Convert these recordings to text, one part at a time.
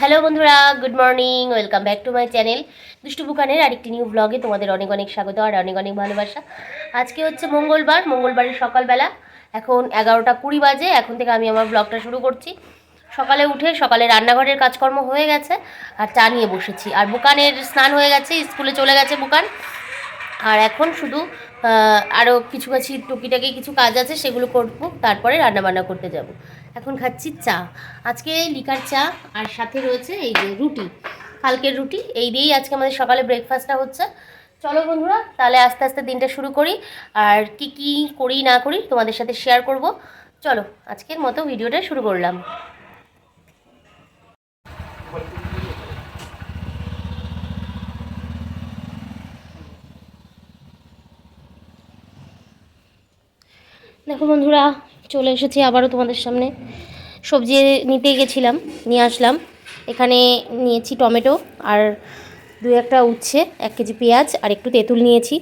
Hello বন্ধুরা, good morning, welcome back to my channel. দুষ্টু বুকানের আরেকটি নিউ ব্লগে তোমাদের অনেক অনেক স্বাগত আর অনেক অনেক ভালোবাসা। আজকে হচ্ছে মঙ্গলবার, মঙ্গলবারের সকালবেলা। এখন এগারোটা কুড়ি বাজে, এখন থেকে আমি আমার ব্লগটা শুরু করছি। সকালে উঠে সকালে রান্নাঘরের কাজকর্ম হয়ে গেছে আর চা নিয়ে বসেছি। আর বুকানের স্নান হয়ে গেছে, স্কুলে চলে গেছে বুকান। আর এখন শুধু আরও কিছু কাছি টুকিটাকি কিছু কাজ আছে, সেগুলো করব, তারপরে রান্নাবান্না করতে যাব। এখন খাচ্ছি চা। আজকে লিকার চা, আর সাথে রয়েছে এই যে রুটি, কালকের রুটি। এই দিয়েই আজকে আমাদের সকালে ব্রেকফাস্টটা হচ্ছে। চলো বন্ধুরা, তাহলে আস্তে আস্তে দিনটা শুরু করি। আর কি কি করি না করি তোমাদের সাথে শেয়ার করব। চলো, আজকের মতো ভিডিওটা শুরু করলাম। দেখো বন্ধুরা চলে এসেছি আবারও তোমাদের সামনে। সবজি নিতে গেছিলাম, নিয়ে আসলাম। এখানে নিয়েছি টমেটো আর দু একটা উচ্ছে, এক কেজি পেঁয়াজ আর একটু তেঁতুল নিয়েছি।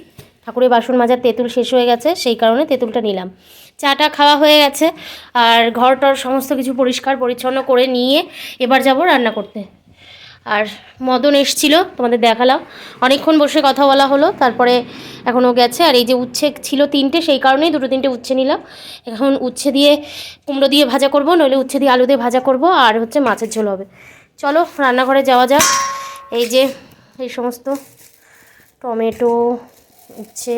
ঠাকুরের বাসন মাজার তেঁতুল শেষ হয়ে গেছে, সেই কারণে তেঁতুলটা নিলাম। চাটা খাওয়া হয়ে গেছে আর ঘর টর সমস্ত কিছু পরিষ্কার পরিচ্ছন্ন করে নিয়ে এবার যাব রান্না করতে। আর মদন এসছিল, তোমাদের দেখালাম। অনেকক্ষণ বসে কথা বলা হলো, তারপরে এখনও গেছে। আর এই যে উচ্ছে ছিল তিনটে, সেই কারণেই দুটো তিনটে উচ্ছে নিলাম। এখন উচ্ছে দিয়ে কুমড়ো দিয়ে ভাজা করব, নইলে উচ্ছে দিয়ে আলু দিয়ে ভাজা করব, আর হচ্ছে মাছের ঝোল হবে। চলো, রান্নাঘরে যাওয়া যাক। এই যে, এই সমস্ত টমেটো, উচ্ছে,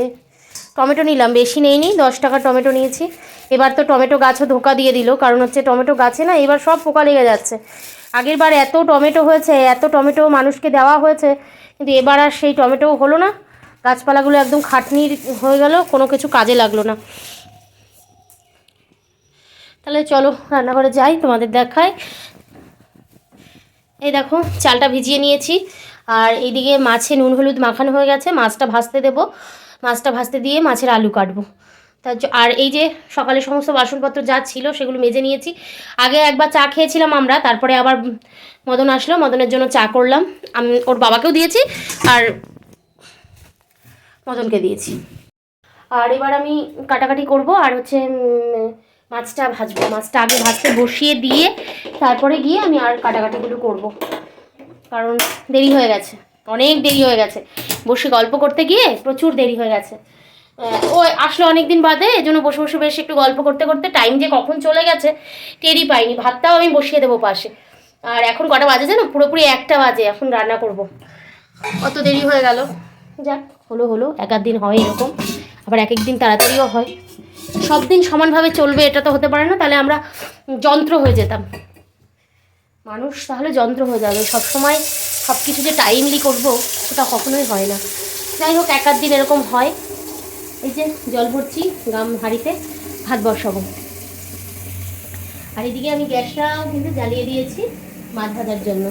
টমেটো নিলাম, বেশি নেইনি দশ টাকা টমেটো নিয়েছি। এবার তো টমেটো গাছও ধোকা দিয়ে দিল, কারণ হচ্ছে টমেটো গাছে না, এবার সব পোকা লেগে যাচ্ছে। আগের বার এত টমেটো হয়েছে, এত টমেটো মানুষকে দেওয়া হয়েছে, কিন্তু এবার আর সেই টমেটো হলো না। গাছপালাগুলো একদম খাটনির হয়ে গেল, কোনো কিছু কাজে লাগল না। তাহলে চলো রান্নাঘরে যাই, তোমাদের দেখাই। এই দেখো, চালটা ভিজিয়ে নিয়েছি, আর এইদিকে মাছে নুন হলুদ মাখানো হয়ে গেছে, মাছটা ভাজতে দেবো। মাছটা ভাজতে দিয়ে মাছের আলু কাটবো। তার আর এই যে সকালে সমস্ত বাসনপত্র যা ছিল সেগুলো মেজে নিয়েছি। আগে একবার চা খেয়েছিলাম আমরা, তারপরে আবার মদন আসলো, মদনের জন্য চা করলাম। আমি ওর বাবাকেও দিয়েছি আর মদনকে দিয়েছি। আর এবার আমি কাটাকাটি করব আর হচ্ছে মাছটা ভাজবো। মাছটা আগে ভাজতে বসিয়ে দিয়ে তারপরে গিয়ে আমি আর কাটাকাটিগুলো করব। কারণ দেরি হয়ে গেছে, অনেক দেরি হয়ে গেছে। বসে গল্প করতে গিয়ে প্রচুর দেরি হয়ে গেছে। ও আসলো অনেকদিন বাদে এই জন্য বসে বসে বেশ একটু গল্প করতে করতে টাইম যে কখন চলে গেছে, টেরই পাইনি। ভাতটাও আমি বসিয়ে দেবো পাশে। আর এখন কটা বাজে জানো? পুরোপুরি একটা বাজে, এখন রান্না করব। অত দেরি হয়ে গেল। যাক, হলো হলো, এক দিন হয় এরকম। আবার এক এক দিন তাড়াতাড়িও হয়। সব দিন সমানভাবে চলবে, এটা তো হতে পারে না, তাহলে আমরা যন্ত্র হয়ে যেতাম। মানুষ তাহলে যন্ত্র হয়ে যাবে। সবসময় সব কিছু যে টাইমলি করব, সেটা কখনোই হয় না। যাই হোক, এক দিন এরকম হয়। এই যে জল ভরছি গাম হাঁড়িতে, ভাত বসাবো। আর এদিকে আমি গ্যাসটাও কিন্তু জ্বালিয়ে দিয়েছি মাছ ভাজার জন্য।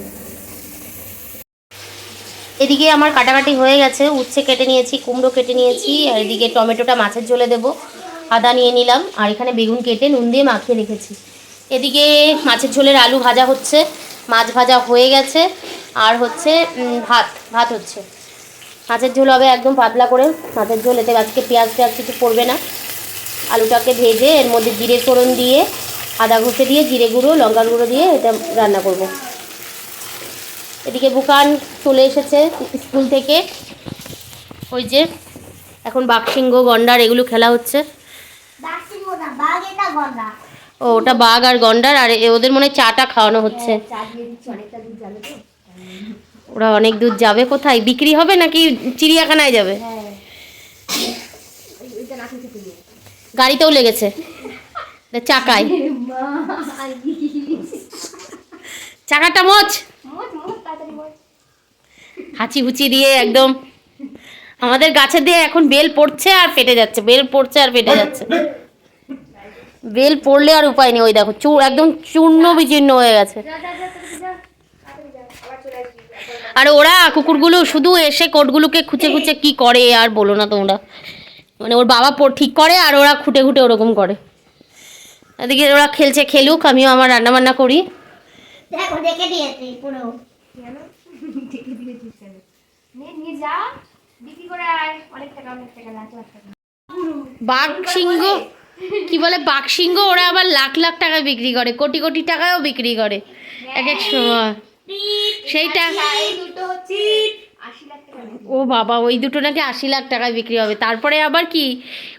এদিকে আমার কাটাকাটি হয়ে গেছে, উচ্ছে কেটে নিয়েছি, কুমড়ো কেটে নিয়েছি, আর এদিকে টমেটোটা মাছের ঝোলে দেবো, আদা নিয়ে নিলাম, আর এখানে বেগুন কেটে নুন দিয়ে মাখিয়ে রেখেছি। এদিকে মাছের ঝোলের আলু ভাজা হচ্ছে, মাছ ভাজা হয়ে গেছে, আর হচ্ছে ভাত ভাত হচ্ছে। মাছের ঝোল হবে একদম পাতলা করে। মাছের ঝোল এতে আজকে পেঁয়াজ টেয়াজ কিছু পড়বে না। আলুটাকে ভেজে এর মধ্যে জিরে ফোড়ন দিয়ে আদা ঘষে দিয়ে জিরে গুঁড়ো লঙ্কা গুঁড়ো দিয়ে এটা রান্না করব। এদিকে বুকান চলে এসেছে স্কুল থেকে। ওই যে এখন বাঘসিংহ গন্ডার এগুলো খেলা হচ্ছে। ও ওটা বাঘ আর গন্ডার আর ওদের মনে হয় চাটা খাওয়ানো হচ্ছে চা দিয়ে দিচ্ছি অনেকটা দূর যাবে তো ওরা অনেক দূর যাবে কোথায়? বিক্রি হবে নাকি চিড়িয়াখানায় যাবে? গাড়িতেও লেগেছে। চাকায়। চাকাটা মোচ। হাঁচি হুচি দিয়ে একদম। আমাদের গাছে দিয়ে এখন বেল পড়ছে আর ফেটে যাচ্ছে। বেল পড়ছে আর ফেটে যাচ্ছে। বেল পড়লে আর উপায় নেই। ওই দেখো চূড় একদম চূর্ণ বিচূর্ণ হয়ে গেছে যা যা যা তাড়াতাড়ি যা তাড়াতাড়ি যা আবার চলে আসবি আর ওরা কুকুরগুলো শুধু এসে কোটগুলোকে খুঁচে খুঁচে কি করে আর বলো না তোমরা। মানে ওর বাবা ঠিক করে আর ওরা খুঁটে খুঁটে ওরকম করে। এদিকে ওরা খেলছে খেলুক আমিও আমার রান্না বান্না করি বাঘ সিংহ কি বলে বাঘ সিংহ ওরা আবার লাখ লাখ টাকা বিক্রি করে কোটি কোটি টাকায়ও বিক্রি করে। এক এক সময়। সেইটা এই দুটো হচ্ছে আশি লাখ টাকা নেবে। ও বাবা ওই দুটো নাকি আশি লাখ টাকায় বিক্রি হবে। তারপরে আবার কি?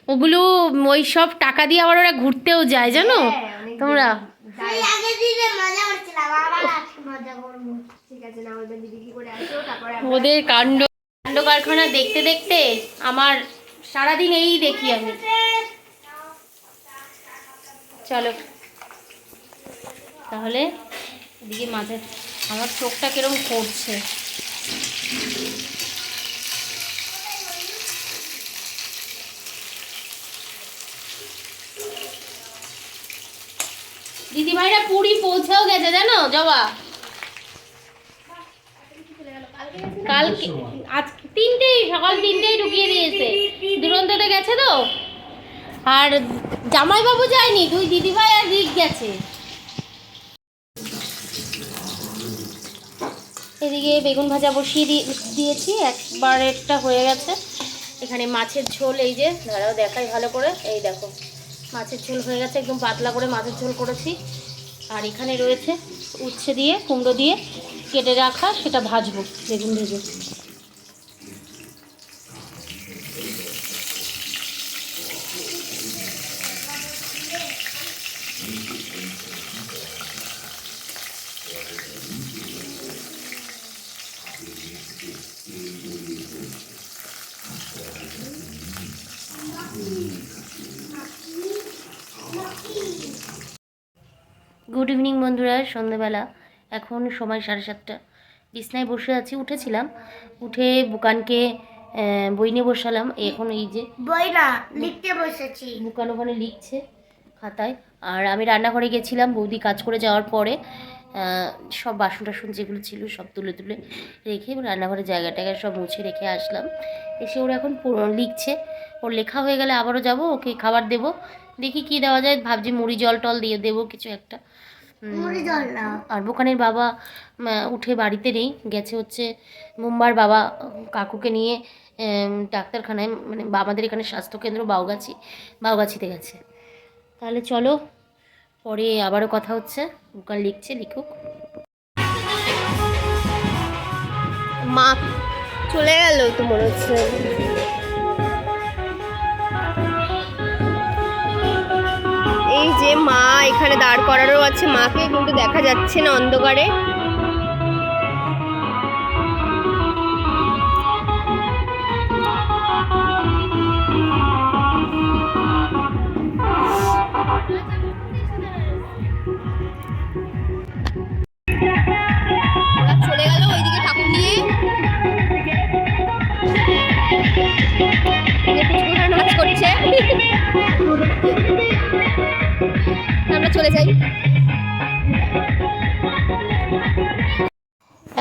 ওগুলো ওই সব টাকা দিয়ে আবার ওরা ঘুরতেও যায় জানো? হ্যাঁ, তোমরা। ওদের বিক্রি করে আসো তারপরে আমরা- ওদের কাণ্ড কাণ্ড কারখানা দেখতে দেখতে আমার সারাদিন এই দেখি আমি। চলো। তাহলে এদিকে মাঝে আমার চোখটা কিরম করছে। দিদি ভাইরা পুরী পৌঁছেও গেছে জানো, জবা? কালকে আজ তিনটেই, সকাল তিনটেই ঢুকিয়ে দিয়েছে। গেছে তো। আর জামাইবাবু যায়নি, দুই দিদিভাই আর রিক গেছে। এদিকে বেগুন ভাজা বসিয়ে দিয়ে দিয়েছি, একবার একটা হয়ে গেছে। এখানে মাছের ঝোল, এই যে, দাঁড়াও দেখাই ভালো করে। এই দেখো, মাছের ঝোল হয়ে গেছে, একদম পাতলা করে মাছের ঝোল করেছি। আর এখানে রয়েছে উচ্ছে দিয়ে, কুমড়ো দিয়ে কেটে রাখা, সেটা ভাজবো, বেগুন ভেজে গুড ইভিনিং বন্ধুরা সন্ধেবেলা। এখন সময় সাড়ে সাতটা। বিছনায় বসে আছি উঠেছিলাম। উঠে বুকানকে বই নিয়ে বসালাম। এখন এই যে বই না লিখতে বসেছি। বুকান ওখানে লিখছে খাতায়। আর আমি রান্নাঘরে গেছিলাম বৌদি কাজ করে যাওয়ার পরে সব বাসন টাসন যেগুলো ছিল সব তুলে তুলে রেখে রান্নাঘরের জায়গা টায়গা সব মুছে রেখে আসলাম। এসে ওরা এখন লিখছে। ওর লেখা হয়ে গেলে আবারও যাব ওকে খাবার দেব। দেখি কি দেওয়া যায়। ভাবছি মুড়ি জল টল দিয়ে দেবো কিছু একটা। আর বোকানের বাবা উঠে বাড়িতে নেই গেছে হচ্ছে মুম্বার বাবা কাকুকে নিয়ে ডাক্তারখানায় মানে বাবাদের এখানে স্বাস্থ্যকেন্দ্র বাউগাছি বাউগাছিতে গেছে। তাহলে চলো পরে আবারও কথা হচ্ছে বোকান লিখছে লিখুক। মা চলে গেল তো মনে হচ্ছে। যে মা এখানে দাঁড় করারও আছে। মাকে কিন্তু দেখা যাচ্ছে না অন্ধকারে। করছে। আমরা চলে যাই।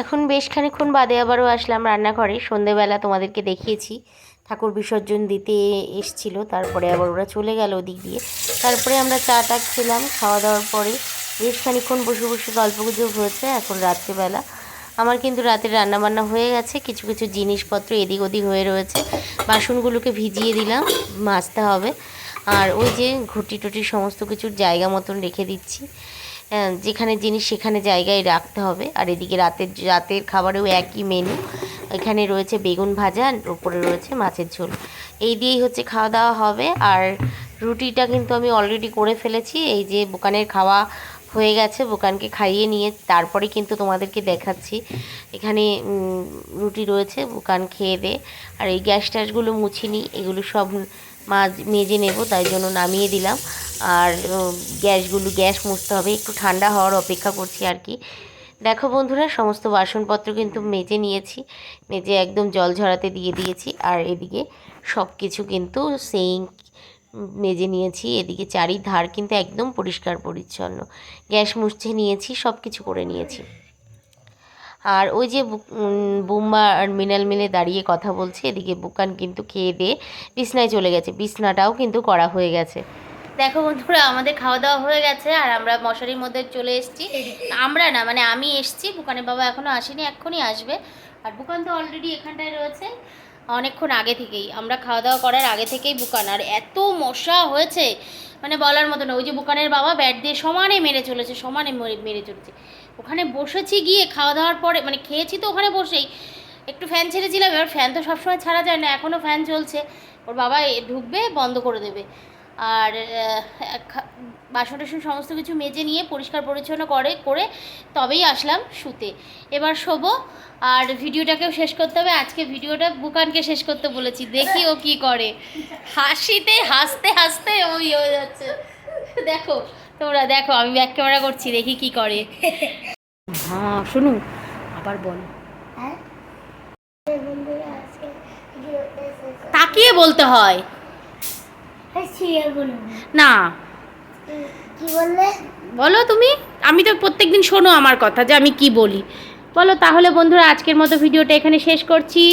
এখন বেশ খানিক্ষণ বাদে আবারও আসলাম রান্নাঘরে। সন্ধেবেলা তোমাদেরকে দেখিয়েছি। ঠাকুর বিসর্জন দিতে এসছিল, তারপরে আবার ওরা চলে গেল ওদিক দিয়ে। তারপরে আমরা চা টা খেলাম, খাওয়া দাওয়ার পরে বেশ খানিক্ষণ বসে বসে গল্পগুজব হয়েছে, এখন রাত্রিবেলা। আমার কিন্তু রাতের রান্নাবান্না হয়ে গেছে, কিছু কিছু জিনিসপত্র এদিক ওদিক হয়ে রয়েছে। বাসনগুলোকে ভিজিয়ে দিলাম, মাজতে হবে। আর ওই যে ঘুটি টুটি সমস্ত কিছুর জায়গা মতন রেখে দিচ্ছি। যেখানে জিনিস সেখানে জায়গায় রাখতে হবে। আর এদিকে রাতের রাতের খাবারেও একই মেনু এখানে রয়েছে বেগুন ভাজা আর উপরে রয়েছে মাছের ঝোল। এই দিয়েই হচ্ছে খাওয়া দাওয়া হবে। আর রুটিটা কিন্তু আমি অলরেডি করে ফেলেছি। এই যে বোকানের খাওয়া হয়ে গেছে, বোকানকে খাইয়ে নিয়ে তারপরে কিন্তু তোমাদেরকে দেখাচ্ছি। এখানে রুটি রয়েছে, বোকান খেয়ে দে। আর এই গ্যাস ট্যাসগুলো মুছিনি এগুলো সব মাছ মেজে নেব, তাই জন্য নামিয়ে দিলাম। আর গ্যাসগুলো, গ্যাস মুছতে হবে, একটু ঠান্ডা হওয়ার অপেক্ষা করছি আর কি। দেখো বন্ধুরা, সমস্ত বাসনপত্র কিন্তু মেজে নিয়েছি, মেজে একদম জল ঝরাতে দিয়ে দিয়েছি, আর এদিকে সব কিছু কিন্তু সিঙ্ক মেজে নিয়েছি, এদিকে চারিধার কিন্তু একদম পরিষ্কার পরিচ্ছন্ন। গ্যাস মুছতে নিয়েছি সব কিছু করে নিয়েছি। আর ওই যে বুম্বা আর মিনাল মিলে দাঁড়িয়ে কথা বলছে, এদিকে বুকান কিন্তু খেয়ে দিয়ে বিছনায় চলে গেছে। বিছনাটাও কিন্তু করা হয়ে গেছে। দেখো বন্ধুরা, আমাদের খাওয়া দাওয়া হয়ে গেছে আর আমরা মশারির মধ্যে চলে এসেছি। আমরা না মানে আমি এসেছি, বুকানের বাবা এখনও আসেনি, এক্ষুনি আসবে। আর বুকান তো অলরেডি এখানটায় রয়েছে। অনেকক্ষণ আগে থেকেই। আমরা খাওয়া দাওয়া করার আগে থেকেই বুকান। আর এত মশা হয়েছে মানে বলার মতো না। ওই যে বুকানের বাবা ব্যাট দিয়ে সমানে মেরে চলেছে, সমানে মেরে- চলেছে। ওখানে বসেছি গিয়ে খাওয়া দাওয়ার পরে মানে খেয়েছি তো ওখানে বসেই। একটু ফ্যান ছেড়েছিলাম, এবার ফ্যান তো সবসময় ছাড়া যায় না। এখনও ফ্যান চলছে। ওর বাবা ঢুকবে, বন্ধ করে দেবে। আর খা- বাসন টাসন সমস্ত কিছু মেজে নিয়ে পরিষ্কার পরিচ্ছন্ন করে করে তবেই আসলাম শুতে। এবার শোবো আর ভিডিওটাকেও শেষ করতে হবে। আজকে ভিডিওটা বুকানকে শেষ করতে বলেছি। দেখি ও কি করে। হাসিতে হাসতে হাসতে ওই হয়ে যাচ্ছে। দেখো তোমরা দেখো আমি ব্যাক ক্যামেরা করছি দেখি কি করে। হ্যাঁ শুনু আবার বল। হ্যাঁ? বন্ধুরা আজকে ভিডিওতে শেষ তাকিয়ে বলতে হয়। না। বলো তুমি। আমি তো প্রত্যেকদিন শোনো আমার কথা যে আমি কি বলি। বলো তাহলে বন্ধুরা আজকের মতো ভিডিওটা এখানে শেষ করছি।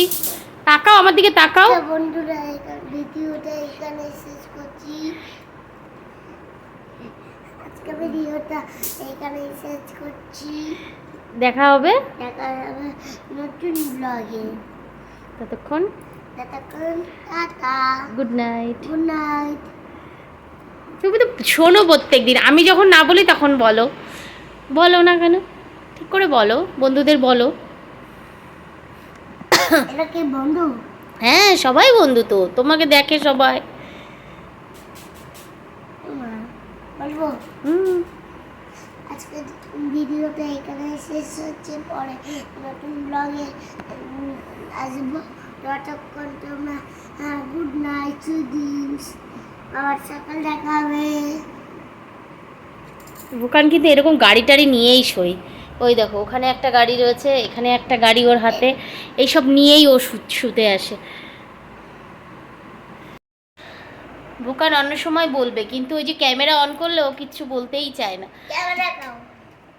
তাকাও আমার দিকে তাকাও। আচ্ছা বন্ধুরা ভিডিওটা এখানে শেষ করছি। আজকে ভিডিওটা এখানে শেষ করছি। দেখা হবে। দেখা যাবে নতুন ব্লগে ততক্ষণ গুড নাইট গুড নাইট তুমি তো শোনো প্রত্যেক দিন। আমি যখন না বলি তখন বলো। বলো না কেন? ঠিক করে বলো। বন্ধুদের বলো। এটা কি বন্ধু? হ্যাঁ সবাই বন্ধু তো। তোমাকে দেখে সবাই। বলব? হুম। আজকে ভিডিওটা এখানে শেষ হচ্ছে। পরে নতুন ব্লগে আসব। ততক্ষণ তোমরা গুড নাইট সুদিনস আবার সকাল দেখা হবে বুকান কিন্তু এরকম গাড়ি টাড়ি নিয়েই শোয়। ওই দেখো ওখানে একটা গাড়ি রয়েছে এখানে একটা গাড়ি ওর হাতে। এইসব নিয়েই ও শুতে আসে। বুকান অন্য সময় বলবে কিন্তু ওই যে ক্যামেরা অন করলে ও কিচ্ছু বলতেই চায় না।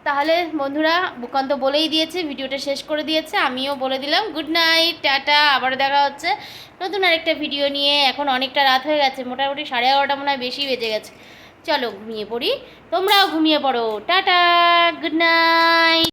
তাহলে বন্ধুরা বুকান্ত বলেই দিয়েছে, ভিডিওটা শেষ করে দিয়েছে, আমিও বলে দিলাম গুড নাইট টাটা, আবার দেখা হচ্ছে নতুন আরেকটা ভিডিও নিয়ে। এখন অনেকটা রাত হয়ে গেছে, মোটামুটি সাড়ে এগারোটা মনে হয় বেশি বেজে গেছে। চলো ঘুমিয়ে পড়ি, তোমরাও ঘুমিয়ে পড়ো, টাটা গুড নাইট